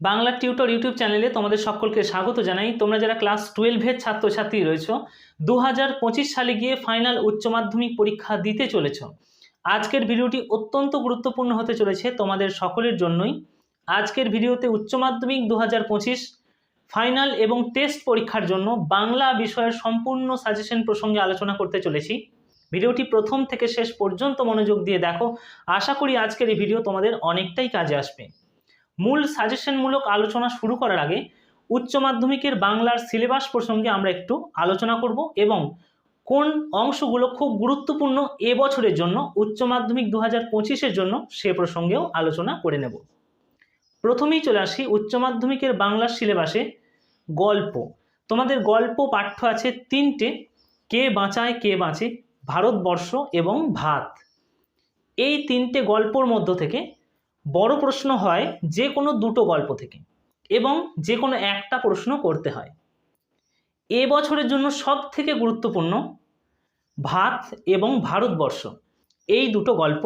Bangla tutor YouTube চ্যানেলে তোমাদের সকলকে স্বাগত জানাই। তোমরা যারা ক্লাস টুয়েলভের ছাত্রছাত্রী রয়েছো দু হাজার পঁচিশ সালে গিয়ে ফাইনাল উচ্চ মাধ্যমিক পরীক্ষা দিতে চলেছ। আজকের ভিডিওটি অত্যন্ত গুরুত্বপূর্ণ হতে চলেছে তোমাদের সকলের জন্যই। আজকের ভিডিওতে উচ্চ মাধ্যমিক দু হাজার পঁচিশ, ফাইনাল এবং টেস্ট পরীক্ষার জন্য বাংলা বিষয়ের সম্পূর্ণ সাজেশন প্রসঙ্গে আলোচনা করতে চলেছি। ভিডিওটি প্রথম থেকে শেষ পর্যন্ত মনোযোগ দিয়ে দেখো। আশা করি আজকের এই ভিডিও তোমাদের অনেকটাই কাজে আসবে। মূল সাজেশনমূলক আলোচনা শুরু করার আগে উচ্চ মাধ্যমিকের বাংলার সিলেবাস প্রসঙ্গে আমরা একটু আলোচনা করব এবং কোন অংশগুলো খুব গুরুত্বপূর্ণ এবছরের জন্য, উচ্চ মাধ্যমিক দু হাজার পঁচিশের জন্য সে প্রসঙ্গেও আলোচনা করে নেব। প্রথমেই চলে আসি উচ্চ মাধ্যমিকের বাংলার সিলেবাসে গল্প। তোমাদের গল্প পাঠ্য আছে তিনটে, কে বাঁচায়, কে বাঁচে, ভারতবর্ষ এবং ভাত। এই তিনটে গল্পর মধ্য থেকে বড় প্রশ্ন হয় যে কোনো দুটো গল্প থেকে এবং যে কোনো একটা প্রশ্ন করতে হয়। এ বছরের জন্য সব থেকে গুরুত্বপূর্ণ ভাত এবং ভারতবর্ষ। এই দুটো গল্প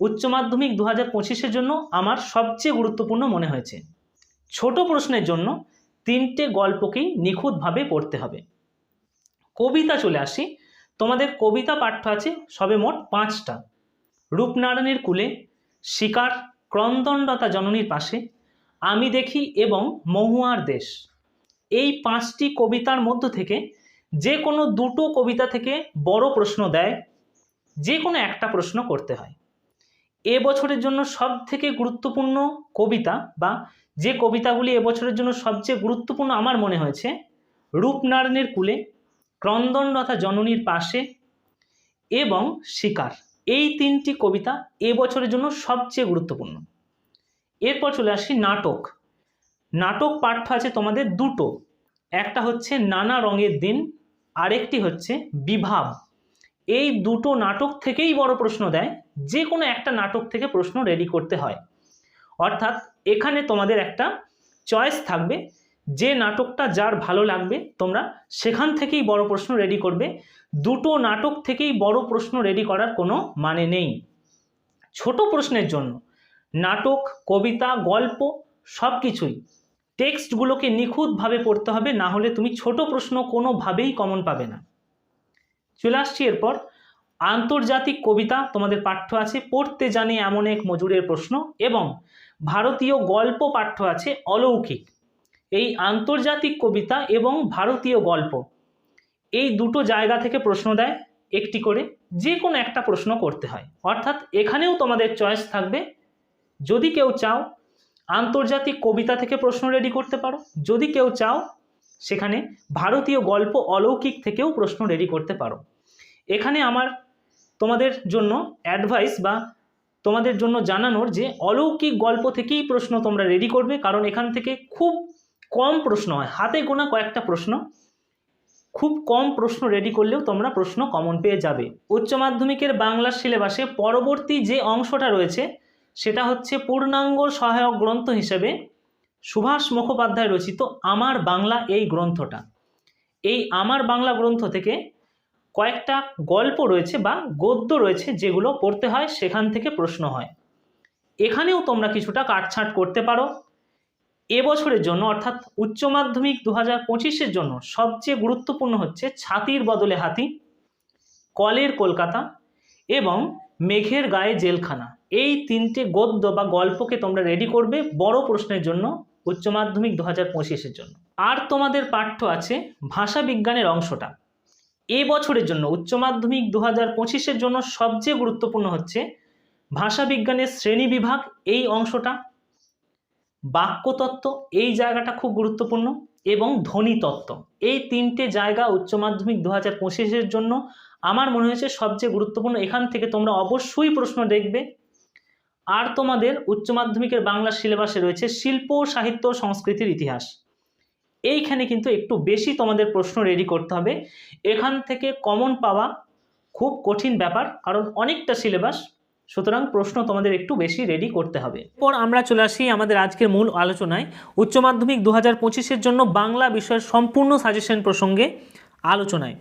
উচ্চ মাধ্যমিক দু হাজার পঁচিশের জন্য আমার সবচেয়ে গুরুত্বপূর্ণ মনে হয়েছে। ছোট প্রশ্নের জন্য তিনটে গল্পকেই নিখুঁতভাবে পড়তে হবে। কবিতা চলে আসি। তোমাদের কবিতা পাঠ্য আছে সবে মোট পাঁচটা। রূপনারায়ণের কুলে শিকার ক্রন্দনরতা জননীর পাশে, আমি দেখি এবং মহুয়ার দেশ। এই পাঁচটি কবিতার মধ্য থেকে যে কোনো দুটো কবিতা থেকে বড় প্রশ্ন দেয় যে কোনো একটা প্রশ্ন করতে হয়। এ বছরের জন্য সব থেকে গুরুত্বপূর্ণ কবিতা বা যে কবিতাগুলি এবছরের জন্য সবচেয়ে গুরুত্বপূর্ণ আমার মনে হয়েছে, রূপনারায়ণের কুলে ক্রন্দনরথা জননীর পাশে এবং শিকার। এই তিনটি কবিতা এ বছরের জন্য সবচেয়ে গুরুত্বপূর্ণ। এরপর চলে আসি নাটক। নাটক পাঠ্য আছে তোমাদের দুটো। একটা হচ্ছে নানা রঙের দিন, আরেকটি হচ্ছে বিভাব। এই দুটো নাটক থেকেই বড় প্রশ্ন দেয় যে কোনো একটা নাটক থেকে প্রশ্ন রেডি করতে হয়। অর্থাৎ এখানে তোমাদের একটা চয়েস থাকবে, যে নাটকটা যার ভালো লাগবে তোমরা সেখান থেকেই বড় প্রশ্ন রেডি করবে। দুটো নাটক থেকেই বড় প্রশ্ন রেডি করার কোনো মানে নেই। ছোট প্রশ্নের জন্য নাটক, কবিতা, গল্প সব কিছুই টেক্সটগুলোকে নিখুঁতভাবে পড়তে হবে, না হলে তুমি ছোট প্রশ্ন কোনোভাবেই কমন পাবে না। চলে আসছি এরপর। আন্তর্জাতিক কবিতা, তোমাদের পাঠ্য আছে, পড়তে জানে এমন এক মজুরের প্রশ্ন এবং ভারতীয় গল্প পাঠ্য আছে অলৌকিক। এই আন্তর্জাতিক কবিতা এবং ভারতীয় গল্প এই দুটো জায়গা থেকে প্রশ্ন দেয় একটি করে, যে কোনো একটা প্রশ্ন করতে হয়। অর্থাৎ এখানেও তোমাদের চয়েস থাকবে। যদি কেউ চাও আন্তর্জাতিক কবিতা থেকে প্রশ্ন রেডি করতে পারো। যদি কেউ চাও সেখানে ভারতীয় গল্প অলৌকিক থেকেও প্রশ্ন রেডি করতে পারো। এখানে আমার তোমাদের জন্য অ্যাডভাইস বা তোমাদের জন্য জানানোর যে অলৌকিক গল্প থেকেই প্রশ্ন তোমরা রেডি করবে, কারণ এখান থেকে খুব কম প্রশ্ন হয়। হাতে গোনা কয়েকটা প্রশ্ন। খুব কম প্রশ্ন রেডি করলেও তোমরা প্রশ্ন কমন পেয়ে যাবে। উচ্চ মাধ্যমিকের বাংলা সিলেবাসে পরবর্তী যে অংশটা রয়েছে, সেটা হচ্ছে পূর্ণাঙ্গ সহায়ক গ্রন্থ হিসেবে সুভাষ মুখোপাধ্যায় রচিত আমার বাংলা এই গ্রন্থটা। এই আমার বাংলা গ্রন্থ থেকে কয়েকটা গল্প রয়েছে বা গদ্য রয়েছে যেগুলো পড়তে হয়, সেখান থেকে প্রশ্ন হয়। এখানেও তোমরা কিছুটা কাটছাঁট করতে পারো। এবছরের জন্য, অর্থাৎ উচ্চ মাধ্যমিক দু হাজার পঁচিশের জন্য সবচেয়ে গুরুত্বপূর্ণ হচ্ছে ছাতির বদলে হাতি, কলের কলকাতা এবং মেঘের গায়ে জেলখানা। এই তিনটে গদ্য বা গল্পকে তোমরা রেডি করবে বড় প্রশ্নের জন্য উচ্চ মাধ্যমিক দু হাজার পঁচিশের জন্য। আর তোমাদের পাঠ্য আছে ভাষা বিজ্ঞানের অংশটা। এ বছরের জন্য উচ্চ মাধ্যমিক দু হাজার পঁচিশের জন্য সবচেয়ে গুরুত্বপূর্ণ হচ্ছে ভাষা বিজ্ঞানের শ্রেণি বিভাগ, এই অংশটা। বাক্যতত্ত্ব এই জায়গাটা খুব গুরুত্বপূর্ণ এবং ধ্বনিতত্ত্ব এই তিনটে জায়গা উচ্চ মাধ্যমিক দু হাজার পঁচিশের জন্য আমার মনে হয়েছে সবচেয়ে গুরুত্বপূর্ণ। এখান থেকে তোমরা অবশ্যই প্রশ্ন দেখবে। আর তোমাদের উচ্চ মাধ্যমিকের বাংলা সিলেবাসে রয়েছে শিল্প, সাহিত্য, সংস্কৃতির ইতিহাস। এইখানে কিন্তু একটু বেশি তোমাদের প্রশ্ন রেডি করতে হবে। এখান থেকে কমন পাওয়া খুব কঠিন ব্যাপার, কারণ অনেকটা সিলেবাস সুতরাং প্রশ্ন তোমাদের একটু বেশি রেডি করতে হবে। পর আমরা চলে আসি আমাদের আজকের মূল আলোচনায়। উচ্চ মাধ্যমিক দু হাজার জন্য বাংলা বিষয়ের সম্পূর্ণ সাজেশন প্রসঙ্গে আলোচনায়।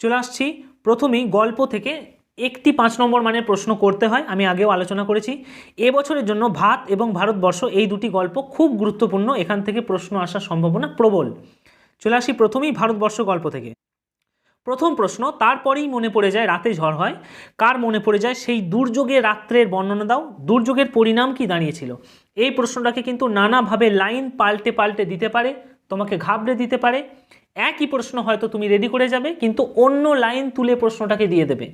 চলে আসছি প্রথমেই গল্প থেকে একটি পাঁচ নম্বর মানের প্রশ্ন করতে হয়, আমি আগেও আলোচনা করেছি। এবছরের জন্য ভাত এবং ভারতবর্ষ এই দুটি গল্প খুব গুরুত্বপূর্ণ, এখান থেকে প্রশ্ন আসার সম্ভাবনা প্রবল। চলে আসি প্রথমেই ভারতবর্ষ গল্প থেকে। প্রথম প্রশ্ন, তারপরেই মনে পড়ে যায় রাতে ঝড় হয়। কার মনে পড়ে যায়? সেই দুর্যোগের রাত্রের বর্ণনা দাও। দুর্যোগের পরিণাম কি দাঁড়িয়েছিল? এই প্রশ্নটাকে কিন্তু নানাভাবে লাইন পাল্টে পাল্টে দিতে পারে, তোমাকে ঘাবড়ে দিতে পারে। একই প্রশ্ন হয়তো তুমি রেডি করে যাবে, কিন্তু অন্য লাইন তুলে প্রশ্নটাকে দিয়ে দেবে।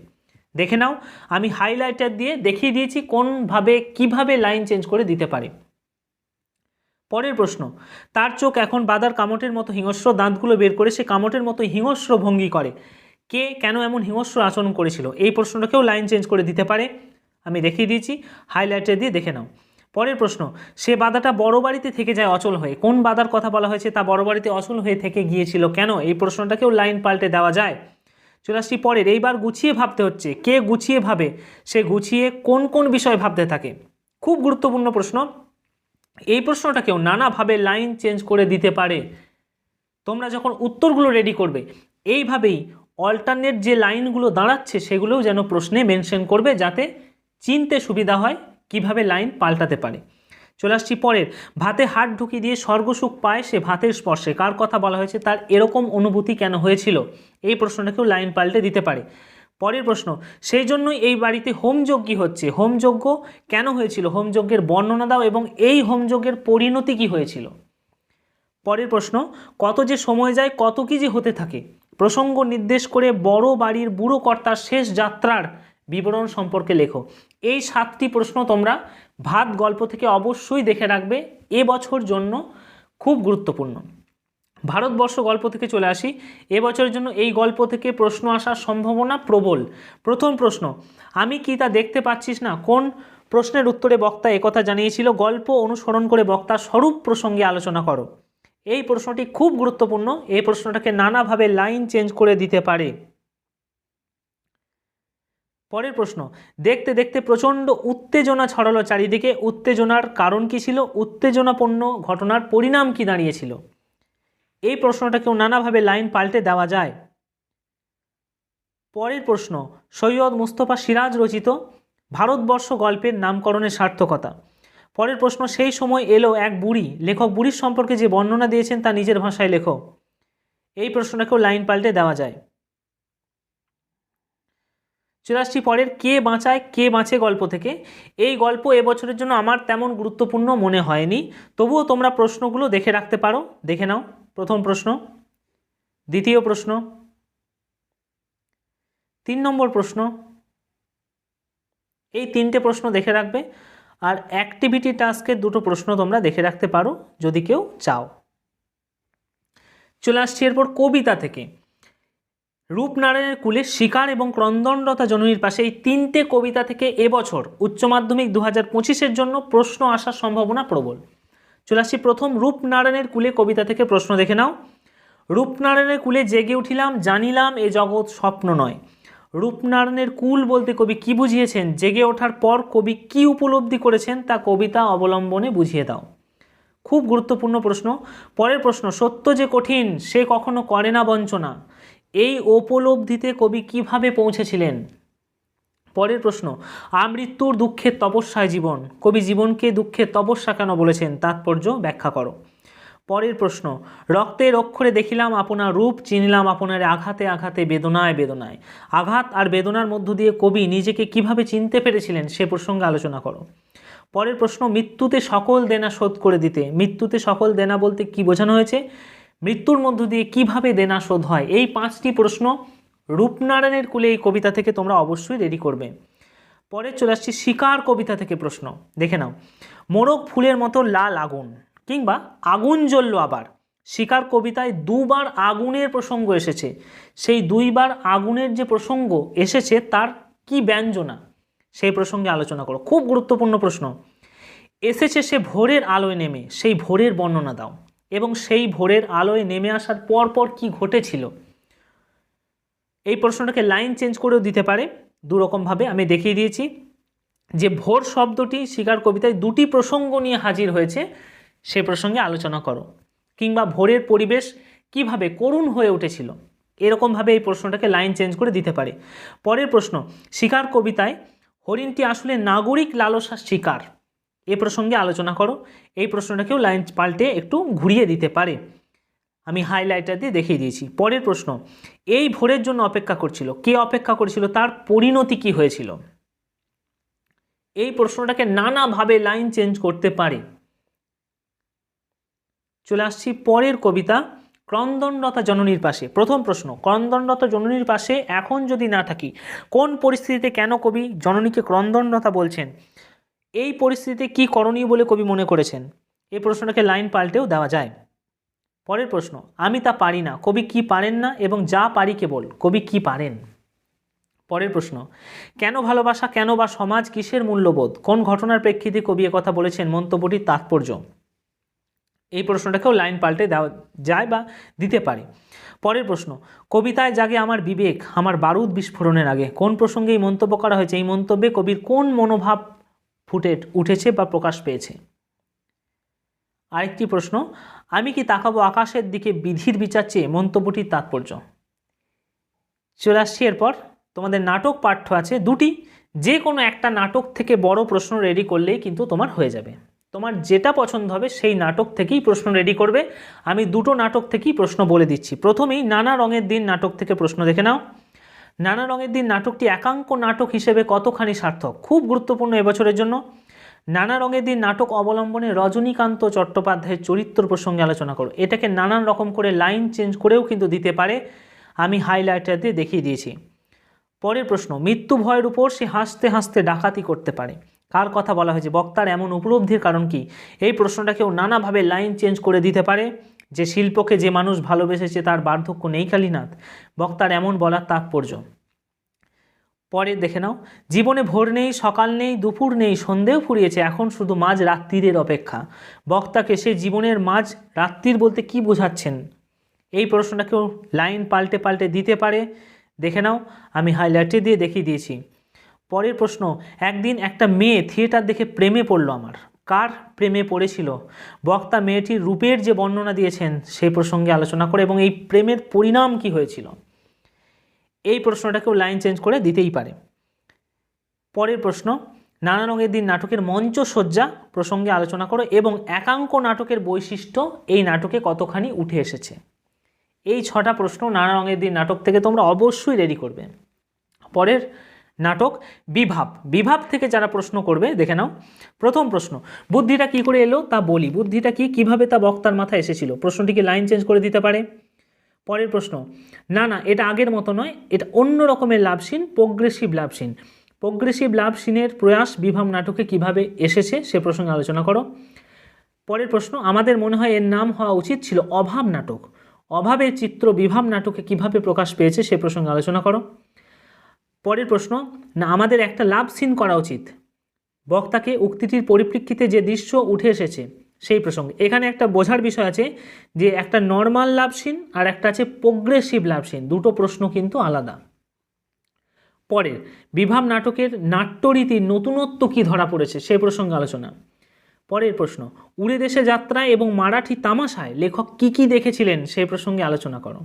দেখে নাও, আমি হাইলাইটার দিয়ে দেখিয়ে দিয়েছি কোনভাবে, কীভাবে লাইন চেঞ্জ করে দিতে পারে। পরের প্রশ্ন, তার চোখ এখন বাদার কামটের মতো হিংস্র, দাঁতগুলো বের করে সে কামটের মতো হিংস্র ভঙ্গি করে। কে কেন এমন হিংস্র আচরণ করেছিল? এই প্রশ্নটাকেও লাইন চেঞ্জ করে দিতে পারে। আমি দেখিয়ে দিয়েছি হাইলাইটার দিয়ে দেখে নাও। পরের প্রশ্ন, সে বাদাটা বড় বাড়িতে থেকে যায় অচল হয়ে। কোন বাদার কথা বলা হয়েছে তা বড় বাড়িতে অচল হয়ে থেকে গিয়েছিল কেন? এই প্রশ্নটাকেও লাইন পাল্টে দেওয়া যায়। চলে আসছি পরের, এইবার গুছিয়ে ভাবতে হচ্ছে। কে গুছিয়ে ভাবে? সে গুছিয়ে কোন কোন বিষয় ভাবতে থাকে? খুব গুরুত্বপূর্ণ প্রশ্ন। এই প্রশ্নটাকেও নানাভাবে লাইন চেঞ্জ করে দিতে পারে। তোমরা যখন উত্তরগুলো রেডি করবে, এইভাবেই অল্টারনেট যে লাইনগুলো দাঁড়াচ্ছে সেগুলোও যেন প্রশ্নে মেনশন করবে যাতে চিনতে সুবিধা হয় কীভাবে লাইন পাল্টাতে পারে। চলে আসছি পরের। ভাতে হাত ঢুকিয়ে দিয়ে স্বর্গসুখ পায় সে ভাতের স্পর্শে। কার কথা বলা হয়েছে? তার এরকম অনুভূতি কেন হয়েছিল? এই প্রশ্নটাকেও লাইন পাল্টে দিতে পারে। পরের প্রশ্ন, সেই জন্যই এই বাড়িতে হোমযজ্ঞ হচ্ছে। হোমযজ্ঞ কেন হয়েছিল? হোমযজ্ঞের বর্ণনা দাও এবং এই হোমযজ্ঞের পরিণতি কি হয়েছিল? পরের প্রশ্ন, কত যে সময় যায়, কত কি যে হতে থাকে? প্রসঙ্গ নির্দেশ করে বড় বাড়ির বুড়ো কর্তার শেষ যাত্রার বিবরণ সম্পর্কে লেখো। এই সাতটি প্রশ্ন তোমরা ভাত গল্প থেকে অবশ্যই দেখে রাখবে। এবছর জন্য খুব গুরুত্বপূর্ণ। ভারতবর্ষ গল্প থেকে চলে আসি। এবছরের জন্য এই গল্প থেকে প্রশ্ন আসার সম্ভাবনা প্রবল। প্রথম প্রশ্ন, আমি কি তা দেখতে পাচ্ছিস না? কোন প্রশ্নের উত্তরে বক্তা একথা জানিয়েছিল, গল্প অনুসরণ করে বক্তা স্বরূপ প্রসঙ্গে আলোচনা করো এই প্রশ্নটি খুব গুরুত্বপূর্ণ। এই প্রশ্নটাকে নানাভাবে লাইন চেঞ্জ করে দিতে পারে। পরের প্রশ্ন, দেখতে দেখতে প্রচণ্ড উত্তেজনা ছড়ালো চারিদিকে। উত্তেজনার কারণ কি ছিল? উত্তেজনাপূর্ণ ঘটনার পরিণাম কি দাঁড়িয়েছিল? এই প্রশ্নটাকেও নানাভাবে লাইন পাল্টে দেওয়া যায়। পরের প্রশ্ন, সৈয়দ মুস্তফা সিরাজ রচিত ভারতবর্ষ গল্পের নামকরণের সার্থকতা। পরের প্রশ্ন, সেই সময় এলো এক বুড়ি, লেখক বুড়ির সম্পর্কে যে বর্ণনা দিয়েছেন তা নিজের ভাষায় লেখো। এই প্রশ্নটাকেও লাইন পাল্টে দেওয়া যায়। আসছি পরের, কে বাঁচায়, কে বাঁচে গল্প থেকে। এই গল্প এবছরের জন্য আমার তেমন গুরুত্বপূর্ণ মনে হয়নি। তবুও তোমরা প্রশ্নগুলো দেখে রাখতে পারো, দেখে নাও। প্রথম প্রশ্ন। দ্বিতীয় প্রশ্ন। তিন নম্বর প্রশ্ন। এই তিনটে প্রশ্ন দেখে রাখবে আর অ্যাক্টিভিটি টাস্কের দুটো প্রশ্ন তোমরা দেখে রাখতে পারো যদি কেউ চাও। চলে আসছি এরপর কবিতা থেকে। রূপনারায়ণের কুলে শিকার এবং ক্রন্দনরতা জননীর পাশে এই তিনটে কবিতা থেকে এবছর উচ্চ মাধ্যমিক দু হাজার জন্য প্রশ্ন আসার সম্ভাবনা প্রবল। চলে আসছি প্রথম রূপনারায়ণের কুলে কবিতা থেকে প্রশ্ন দেখে নাও। রূপনারায়ণের কুলে জেগে উঠিলাম, জানিলাম এ জগৎ স্বপ্ন নয়। রূপনারায়ণের কুল বলতে কবি কি বুঝিয়েছেন? জেগে ওঠার পর কবি কি উপলব্ধি করেছেন? তা কবিতা অবলম্বনে বুঝিয়ে দাও। খুব গুরুত্বপূর্ণ প্রশ্ন। পরের প্রশ্ন, সত্য যে কঠিন, সে কখনো করে না বঞ্চনা। এই উপলব্ধিতে কবি কীভাবে পৌঁছেছিলেন? পরের প্রশ্ন আমৃত্যুর দুঃখের তপস্যায় জীবন। কবি জীবনকে দুঃখের তপস্যা কেন বলেছেন? তাৎপর্য ব্যাখ্যা করো। পরের প্রশ্ন, রক্তের অক্ষরে দেখিলাম আপনার রূপ, চিনলাম আপনার আঘাতে আঘাতে বেদনায় বেদনায়। আঘাত আর বেদনার মধ্য দিয়ে কবি নিজেকে কীভাবে চিনতে পেরেছিলেন সে প্রসঙ্গে আলোচনা করো। পরের প্রশ্ন, মৃত্যুতে সকল দেনা শোধ করে দিতে। মৃত্যুতে সকল দেনা বলতে কি বোঝানো হয়েছে? মৃত্যুর মধ্য দিয়ে কীভাবে দেনা শোধ হয়? এই পাঁচটি প্রশ্ন রূপনারায়ণের কুলে এই কবিতা থেকে তোমরা অবশ্যই রেডি করবে। পরে চলে আসছি শিকার কবিতা থেকে প্রশ্ন। দেখে নাও। মোরগ ফুলের মতো লাল আগুন কিংবা আগুন জ্বলল আবার। শিকার কবিতায় দুবার আগুনের প্রসঙ্গ এসেছে। সেই দুইবার আগুনের যে প্রসঙ্গ এসেছে তার কি ব্যঞ্জনা? সেই প্রসঙ্গে আলোচনা করো। খুব গুরুত্বপূর্ণ প্রশ্ন। এসেছে সে ভোরের আলোয় নেমে, সেই ভোরের বর্ণনা দাও। এবং সেই ভোরের আলোয় নেমে আসার পর পর কি ঘটেছিল? এই প্রশ্নটাকে লাইন চেঞ্জ করেও দিতে পারে। দুরকমভাবে আমি দেখিয়ে দিয়েছি যে ভোর শব্দটি শিকার কবিতায় দুটি প্রসঙ্গ নিয়ে হাজির হয়েছে, সে প্রসঙ্গে আলোচনা করো। কিংবা ভোরের পরিবেশ কীভাবে করুণ হয়ে উঠেছিল, এরকমভাবে এই প্রশ্নটাকে লাইন চেঞ্জ করে দিতে পারে। পরের প্রশ্ন, শিকার কবিতায় হরিণটি আসলে নাগরিক লালসা শিকার, এ প্রসঙ্গে আলোচনা করো। এই প্রশ্নটাকেও লাইন পাল্টে একটু ঘুরিয়ে দিতে পারে। আমি হাইলাইটার দিয়ে দেখিয়ে দিয়েছি। পরের প্রশ্ন, এই ভোরের জন্য অপেক্ষা করছিল। কে অপেক্ষা করেছিল? তার পরিণতি কি হয়েছিল? এই প্রশ্নটাকে নানাভাবে লাইন চেঞ্জ করতে পারে। চলে আসছি পরের কবিতা, ক্রন্দনরতা জননীর পাশে। প্রথম প্রশ্ন, ক্রন্দনরতা জননীর পাশে এখন যদি না থাকি, কোন পরিস্থিতিতে কেন কবি জননীকে ক্রন্দনরতা বলছেন? এই পরিস্থিতিতে কি করণীয় বলে কবি মনে করেছেন? এই প্রশ্নটাকে লাইন পাল্টেও দেওয়া যায়। পরের প্রশ্ন, আমি তা পারি না, কবি কি পারেন না এবং যা পারি কেবল, কবি কি পারেন? পরের প্রশ্ন, কেন ভালোবাসা, কেন বা সমাজ কিসের মূল্যবোধ? কোন ঘটনার প্রেক্ষিতে কবি কথা বলেছেন? মন্তব্যটির তাৎপর্য। এই প্রশ্নটাকেও লাইন পাল্টে দেওয়া যায় বা দিতে পারে। পরের প্রশ্ন, কবিতায় জাগে আমার বিবেক, আমার বারুদ বিস্ফোরণের আগে। কোন প্রসঙ্গে এই মন্তব্য করা হয়েছে? এই মন্তব্যে কবির কোন মনোভাব ফুটে উঠেছে বা প্রকাশ পেয়েছে? আরেকটি প্রশ্ন, আমি কি তাকাবো আকাশের দিকে বিধির বিচার চেয়ে? মন্তব্যটির তাৎপর্য। চলে আসছি এরপর। তোমাদের নাটক পাঠ্য আছে দুটি। যে কোনো একটা নাটক থেকে বড় প্রশ্ন রেডি করলেই কিন্তু তোমার হয়ে যাবে। তোমার যেটা পছন্দ হবে সেই নাটক থেকেই প্রশ্ন রেডি করবে। আমি দুটো নাটক থেকেই প্রশ্ন বলে দিচ্ছি। প্রথমেই নানা রঙের দিন নাটক থেকে প্রশ্ন দেখে নাও। নানা রঙের দিন নাটকটি একাঙ্ক নাটক হিসেবে কতখানি সার্থক? খুব গুরুত্বপূর্ণ এবছরের জন্য। নানা রঙের দিন নাটক অবলম্বনে রজনীকান্ত চট্টোপাধ্যায়ের চরিত্র প্রসঙ্গে আলোচনা করো। এটাকে নানান রকম করে লাইন চেঞ্জ করেও কিন্তু দিতে পারে। আমি হাইলাইটার দিয়ে দেখিয়ে দিয়েছি। পরের প্রশ্ন, মৃত্যু ভয়ের উপর সে হাসতে হাসতে ডাকাতি করতে পারে। কার কথা বলা হয়েছে? বক্তার এমন উপলব্ধির কারণ কি? এই প্রশ্নটাকেও নানাভাবে লাইন চেঞ্জ করে দিতে পারে। যে শিল্পকে যে মানুষ ভালোবেসেছে তার বার্ধক্য নেই কালীনাথ। বক্তার এমন বলার তাৎপর্য। পরে দেখে নাও। জীবনে ভোর নেই, সকাল নেই, দুপুর নেই, সন্ধেও ফুরিয়েছে, এখন শুধু মাঝ রাত্রিরের অপেক্ষা। বক্তাকে সে জীবনের মাঝ রাত্রির বলতে কি বোঝাচ্ছেন? এই প্রশ্নটাকেও লাইন পাল্টে পাল্টে দিতে পারে। দেখে নাও, আমি হাইলাইটে দিয়ে দেখিয়ে দিয়েছি। পরের প্রশ্ন, একদিন একটা মেয়ে থিয়েটার দেখে প্রেমে পড়ল আমার। কার প্রেমে পড়েছিল? বক্তা মেয়েটির রূপের যে বর্ণনা দিয়েছেন সেই প্রসঙ্গে আলোচনা করে, এবং এই প্রেমের পরিণাম কি হয়েছিল? এই প্রশ্নটাকেও লাইন চেঞ্জ করে দিতেই পারে। পরের প্রশ্ন, নানা রঙের দিন নাটকের মঞ্চসজ্জা প্রসঙ্গে আলোচনা করো এবং একাঙ্ক নাটকের বৈশিষ্ট্য এই নাটকে কতখানি উঠে এসেছে। এই ছটা প্রশ্ন নানা রঙের দিন নাটক থেকে তোমরা অবশ্যই রেডি করবে। পরের, নাটক বিভাব বিভাব থেকে যারা প্রশ্ন করবে, দেখে নাও। প্রথম প্রশ্ন, বুদ্ধিটা কি করে এলো তা বলি। বুদ্ধিটা কি, কীভাবে তা বক্তার মাথায় এসেছিল? প্রশ্নটিকে লাইন চেঞ্জ করে দিতে পারে। পরের প্রশ্ন, না না, এটা আগের মতো নয়, এটা অন্য রকমের লাভসীন প্রোগ্রেসিভ লাভসীন প্রোগ্রেসিভ লাভসীনের প্রয়াস বিভাব নাটকে কীভাবে এসেছে সে প্রসঙ্গে আলোচনা করো। পরের প্রশ্ন, আমাদের মনে হয় এর নাম হওয়া উচিত ছিল অভাব নাটক। অভাবের চিত্র বিভাব নাটকে কীভাবে প্রকাশ পেয়েছে সে প্রসঙ্গে আলোচনা করো। পরের প্রশ্ন, না, আমাদের একটা লাভ সিন করা উচিত। বক্তাকে উক্তিটির পরিপ্রেক্ষিতে যে দৃশ্য উঠে এসেছে সেই প্রসঙ্গে। এখানে একটা বোঝার বিষয় আছে যে একটা নর্মাল লাভ সিন আর একটা আছে প্রোগ্রেসিভ লাভ সিন দুটো প্রশ্ন কিন্তু আলাদা। পরের বিভাব নাটকের নাট্যরীতির নতুনত্ব কী ধরা পড়েছে সে প্রসঙ্গে আলোচনা। পরের প্রশ্ন, উড়ে দেশে যাত্রা এবং মারাঠি তামাশায় লেখক কি কি দেখেছিলেন সেই প্রসঙ্গে আলোচনা করো।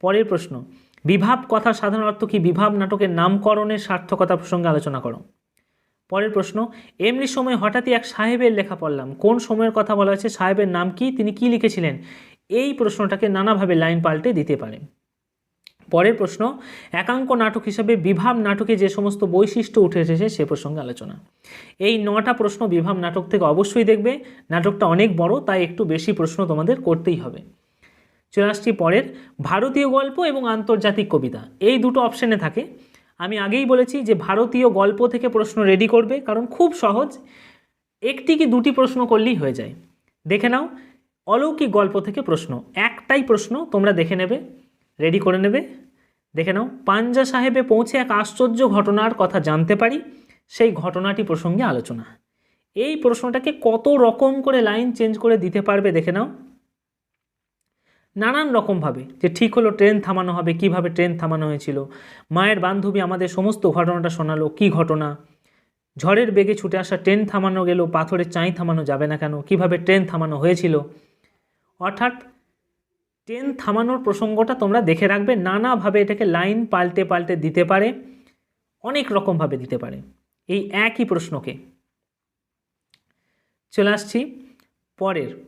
পরের প্রশ্ন, বিভাব কথা সাধারণ অর্থ কি বিভাব নাটকের নামকরণের সার্থকতা প্রসঙ্গে আলোচনা করো। পরের প্রশ্ন, এমনি সময় হঠাৎই এক সাহেবের লেখা পড়লাম। কোন সময়ের কথা বলা হয়েছে, সাহেবের নাম কি, তিনি কি লিখেছিলেন? এই প্রশ্নটাকে নানাভাবে লাইন পাল্টে দিতে পারেন। পরের প্রশ্ন, একাঙ্ক নাটক হিসাবে বিভাব নাটকে যে সমস্ত বৈশিষ্ট্য উঠে এসেছে, সে প্রসঙ্গে আলোচনা। এই নটা প্রশ্ন বিভাব নাটক থেকে অবশ্যই দেখবে। নাটকটা অনেক বড়, তাই একটু বেশি প্রশ্ন তোমাদের করতেই হবে। চলে আসছি পরের, ভারতীয় গল্প এবং আন্তর্জাতিক কবিতা। এই দুটো অপশানে থাকে। আমি আগেই বলেছি যে ভারতীয় গল্প থেকে প্রশ্ন রেডি করবে, কারণ খুব সহজ। একটি কি দুটি প্রশ্ন করলেই হয়ে যায়। দেখে নাও, অলৌকিক গল্প থেকে প্রশ্ন। একটাই প্রশ্ন তোমরা দেখে নেবে রেডি করে নেবে। দেখে নাও, পাঞ্জা সাহেবে পৌঁছে এক আশ্চর্য ঘটনার কথা জানতে পারি, সেই ঘটনাটি প্রসঙ্গে আলোচনা। এই প্রশ্নটাকে কত রকম করে লাইন চেঞ্জ করে দিতে পারবে দেখে নাও। নানান রকমভাবে যে ঠিক হলো ট্রেন থামানো হবে, কীভাবে ট্রেন থামানো হয়েছিল, মায়ের বান্ধবী আমাদের সমস্ত ঘটনাটা শোনালো, কি ঘটনা? ঝড়ের বেগে ছুটে আসা ট্রেন থামানো গেল, পাথরের চাই থামানো যাবে না কেন, কীভাবে ট্রেন থামানো হয়েছিল? অর্থাৎ ট্রেন থামানোর প্রসঙ্গটা তোমরা দেখে রাখবে, নানাভাবে এটাকে লাইন পাল্টে পাল্টে দিতে পারে, অনেক রকমভাবে দিতে পারে। এই একই প্রশ্নকে। চলে আসছি পরের।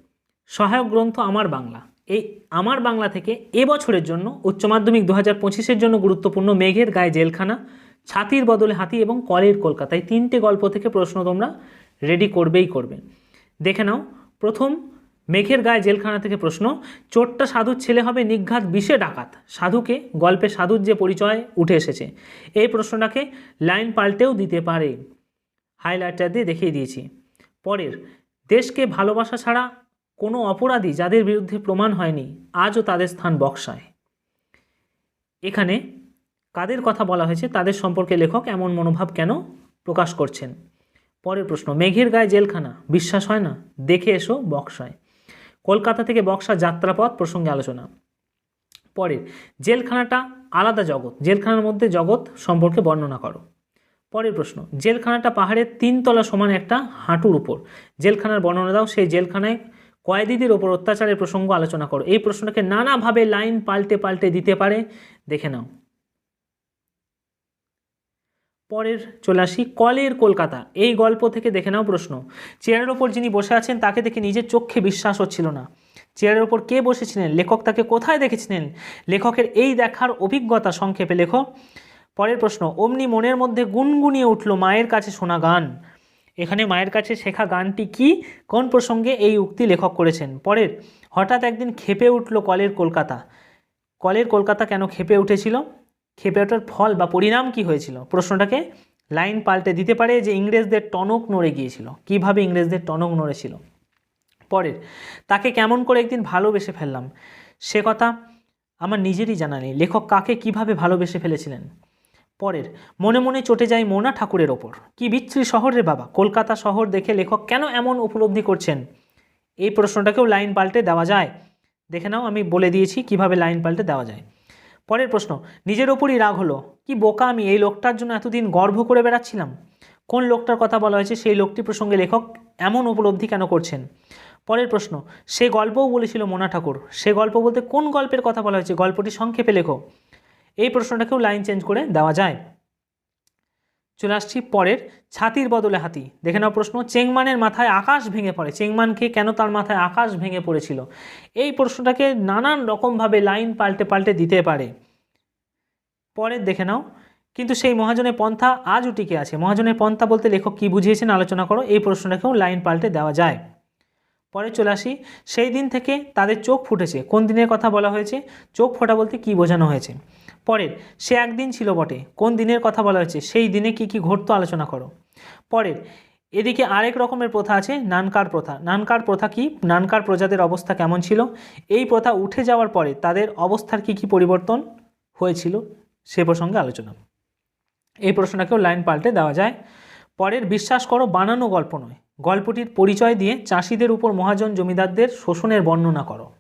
সহায়ক গ্রন্থ আমার বাংলা। এই আমার বাংলা থেকে এবছরের জন্য উচ্চ মাধ্যমিক দু হাজার পঁচিশের জন্য গুরুত্বপূর্ণ মেঘের গায়ে জেলখানা, ছাতির বদলে হাতি এবং কলের কলকাতায় তিনটে গল্প থেকে প্রশ্ন তোমরা রেডি করবেই করবে। দেখে নাও, প্রথম, মেঘের গায়ে জেলখানা থেকে প্রশ্ন, চোরটা সাধুর ছেলে হবে নিঘাত, বিষে ডাকাত। সাধুকে, গল্পে সাধুর যে পরিচয় উঠে এসেছে, এই প্রশ্নটাকে লাইন পাল্টেও দিতে পারে। হাইলাইটার দিয়ে দেখিয়ে দিয়েছি। পরের, দেশকে ভালোবাসা ছাড়া কোনো অপরাধী যাদের বিরুদ্ধে প্রমাণ হয়নি, আজও তাদের স্থান বক্সায়। এখানে কাদের কথা বলা হয়েছে, তাদের সম্পর্কে লেখক এমন মনোভাব কেন প্রকাশ করছেন? পরের প্রশ্ন, মেঘের গায়ে জেলখানা, বিশ্বাস হয় না? দেখে এসো, বক্সায়। কলকাতা থেকে বক্সা যাত্রাপথ প্রসঙ্গে আলোচনা। পরের, জেলখানাটা আলাদা জগৎ, জেলখানার মধ্যে জগৎ সম্পর্কে বর্ণনা করো। পরের প্রশ্ন, জেলখানাটা পাহাড়ের তিনতলা সমান একটা হাঁটুর উপর। জেলখানার বর্ণনা দাও, সেই জেলখানায় কয়েদিদের ওপর অত্যাচারের প্রসঙ্গ আলোচনা করো। এই প্রশ্নটাকে নানাভাবে লাইন পাল্টে পাল্টে দিতে পারে। দেখে নাও। পরের চলে আসি, কলের কলকাতা। এই গল্প থেকে দেখে নাও প্রশ্ন। চেয়ারের ওপর যিনি বসে আছেন, তাকে দেখে নিজের চোখে বিশ্বাস হচ্ছিল না। চেয়ারের ওপর কে বসেছিলেন? লেখক তাকে কোথায় দেখেছিলেন? লেখকের এই দেখার অভিজ্ঞতা সংক্ষেপে লেখো। পরের প্রশ্ন, অমনি মনের মধ্যে গুনগুনিয়ে উঠল মায়ের কাছে শোনা গান। এখানে মায়ের কাছে শেখা গানটি কি? কোন প্রসঙ্গে এই উক্তি লেখক করেছেন? পরের, হঠাৎ একদিন খেপে উঠল কলের কলকাতা। কলের কলকাতা কেন খেপে উঠেছিল? খেপে ওঠার ফল বা পরিণাম কি হয়েছিল? প্রশ্নটাকে লাইন পাল্টে দিতে পারে যে ইংরেজদের টনক নড়ে গিয়েছিল। কীভাবে ইংরেজদের টনক নড়েছিল? পরের, তাকে কেমন করে একদিন ভালোবেসে ফেললাম? সে কথা আমার নিজেরই জানা নেই। লেখক কাকে কীভাবে ভালোবেসে ফেলেছিলেন? পরের। মনে মনে চটে যায় মোনা ঠাকুরের ওপর। কি বিচ্ছিরি শহরের বাবা। কলকাতা শহর দেখে লেখক কেন এমন উপলব্ধি করছেন? এই প্রশ্নটাকেও লাইন পাল্টে দেওয়া যায়। দেখে নাও, আমি বলে দিয়েছি কীভাবে লাইন পাল্টে দেওয়া যায়। পরের প্রশ্ন, নিজের ওপরই রাগ হলো। কি বোকা আমি? এই লোকটার জন্য এতদিন গর্ব করে বেড়াচ্ছিলাম। কোন লোকটার কথা বলা হয়েছে? সেই লোকটি প্রসঙ্গে লেখক এমন উপলব্ধি কেন করছেন? পরের প্রশ্ন, সে গল্পও বলেছিল মোনা ঠাকুর। সে গল্প বলতে কোন গল্পের কথা বলা হয়েছে? গল্পটি সংক্ষেপে লেখো। এই প্রশ্নটাকেও লাইন চেঞ্জ করে দেওয়া যায়। চলে আসছি পরের, ছাতির বদলে হাতি। দেখে নাও প্রশ্ন, চেংমানের মাথায় আকাশ ভেঙে পড়ে। চেংমানকে কেন তার মাথায় আকাশ ভেঙে পড়েছিল? এই প্রশ্নটাকে নানান রকমভাবে লাইন পাল্টে পাল্টে দিতে পারে। পরের দেখে নাও, কিন্তু সেই মহাজনের পন্থা আজও টিকে আছে। মহাজনের পন্থা বলতে লেখক কী বুঝিয়েছেন আলোচনা করো, এই প্রশ্নটাকেও লাইন পাল্টে দেওয়া যায়। পরে চলে আসি, সেই দিন থেকে তাদের চোখ ফুটেছে। কোন দিনের কথা বলা হয়েছে? চোখ ফোটা বলতে কি বোঝানো হয়েছে? পরের, সে একদিন ছিল বটে। কোন দিনের কথা বলা হয়েছে? সেই দিনে কি কি ঘটতো আলোচনা করো। পরের, এদিকে আরেক রকমের প্রথা আছে, নানকার প্রথা। নানকার প্রথা কি? নানকার প্রজাদের অবস্থা কেমন ছিল? এই প্রথা উঠে যাওয়ার পরে তাদের অবস্থার কি কি পরিবর্তন হয়েছিল? সে প্রসঙ্গে আলোচনা। এই প্রশ্নটাকেও লাইন পাল্টে দেওয়া যায়। পরের, বিশ্বাস করো, বানানো গল্প নয়। গল্পটির পরিচয় দিয়ে চাষিদের উপর মহাজন জমিদারদের শোষণের বর্ণনা করো।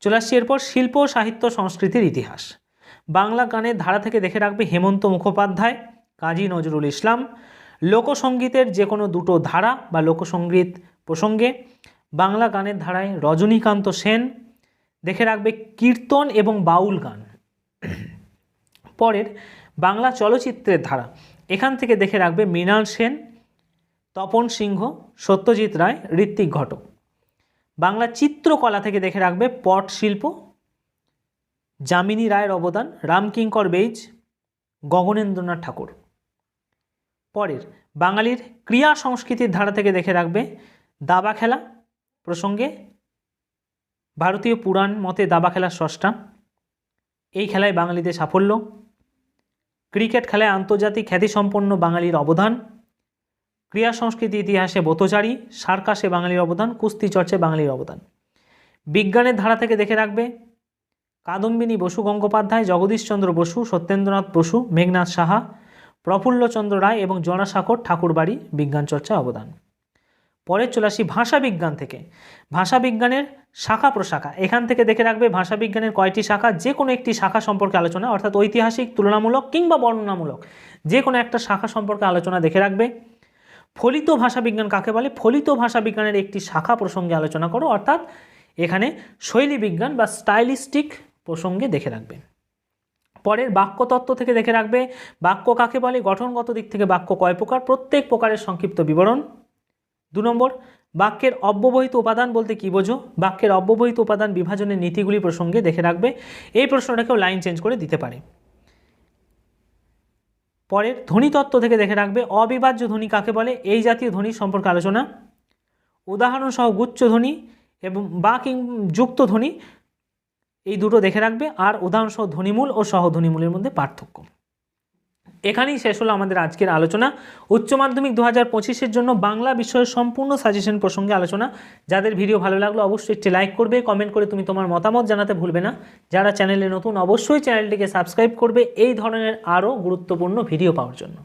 চলে আসছি এরপর শিল্প সাহিত্য সংস্কৃতির ইতিহাস। বাংলা গানের ধারা থেকে দেখে রাখবে হেমন্ত মুখোপাধ্যায়, কাজী নজরুল ইসলাম। লোকসঙ্গীতের যে কোনো দুটো ধারা বা লোকসঙ্গীত প্রসঙ্গে বাংলা গানের ধারায় রজনীকান্ত সেন, দেখে রাখবে কীর্তন এবং বাউল গান। পরের বাংলা চলচ্চিত্রের ধারা, এখান থেকে দেখে রাখবে মৃণাল সেন, তপন সিংহ, সত্যজিৎ রায়, ঋত্বিক ঘটক। বাংলা চিত্রকলা থেকে দেখে রাখবে পট শিল্প যামিনী রায়ের অবদান, রামকিঙ্কর বেইজ, গগনেন্দ্রনাথ ঠাকুর। পরের, বাঙালির ক্রিয়া সংস্কৃতির ধারা থেকে দেখে রাখবে দাবা খেলা প্রসঙ্গে ভারতীয় পুরাণ মতে দাবা খেলার স্রষ্টা। এই খেলায় বাঙালিদের সাফল্য। ক্রিকেট খেলায় আন্তর্জাতিক খ্যাতিসম্পন্ন বাঙালির অবদান। ক্রিয়া সংস্কৃতি ইতিহাসে বোতচারী সার্কাসে বাঙালির অবদান, কুস্তি চর্চে বাঙালির অবদান। বিজ্ঞানের ধারা থেকে দেখে রাখবে কাদম্বিনী বসু গঙ্গোপাধ্যায়, জগদীশচন্দ্র বসু, সত্যেন্দ্রনাথ বসু, মেঘনাথ সাহা, প্রফুল্লচন্দ্র রায় এবং জোড়াসাঁকর ঠাকুরবাড়ি বিজ্ঞান চর্চা অবদান। পরে চলে আসি ভাষা বিজ্ঞান থেকে। ভাষা বিজ্ঞানের শাখা প্রশাখা। এখান থেকে দেখে রাখবে ভাষা বিজ্ঞানের কয়টি শাখা? যে কোনো একটি শাখা সম্পর্কে আলোচনা, অর্থাৎ ঐতিহাসিক, তুলনামূলক কিংবা বর্ণনামূলক, যে কোনো একটা শাখা সম্পর্কে আলোচনা দেখে রাখবে। ফলিত ভাষা বিজ্ঞান কাকে বলে? ফলিত ভাষা বিজ্ঞানের একটি শাখা প্রসঙ্গে আলোচনা করো, অর্থাৎ এখানে শৈলী বিজ্ঞান বা স্টাইলিস্টিক প্রসঙ্গে দেখে রাখবে। পরের বাক্যতত্ত্ব থেকে দেখে রাখবে, বাক্য কাকে বলে, গঠনগত দিক থেকে বাক্য কয় প্রকার, প্রত্যেক প্রকারের সংক্ষিপ্ত বিবরণ। দু নম্বর, বাক্যের অব্যবহিত উপাদান বলতে কী বোঝো? বাক্যের অব্যবহিত উপাদান বিভাজনের নীতিগুলি প্রসঙ্গে দেখে রাখবে, এই প্রশ্নটাকেও লাইন চেঞ্জ করে দিতে পারে। পরের ধ্বনিতত্ত্ব থেকে দেখে রাখবে, অবিভাজ্য ধ্বনি কাকে বলে? এই জাতীয় ধ্বনি সম্পর্কে আলোচনা। উদাহরণ সহ গুচ্ছ ধ্বনি এবং বা কিং যুক্ত ধ্বনি এই দুটো দেখে রাখবে। আর উদাহরণসহ ধ্বনিমূল ও সহধ্বনিমূলের মধ্যে পার্থক্য। এখানেই শেষ হলো আমাদের আজকের আলোচনা। উচ্চ মাধ্যমিক দু হাজার জন্য বাংলা বিষয়ের সম্পূর্ণ সাজেশন প্রসঙ্গে আলোচনা। যাদের ভিডিও ভালো লাগল অবশ্যই একটি লাইক করবে কমেন্ট করে তুমি তোমার মতামত জানাতে ভুলবে না। যারা চ্যানেলে নতুন, অবশ্যই চ্যানেলটিকে সাবস্ক্রাইব করবে। এই ধরনের আরও গুরুত্বপূর্ণ ভিডিও পাওয়ার জন্য।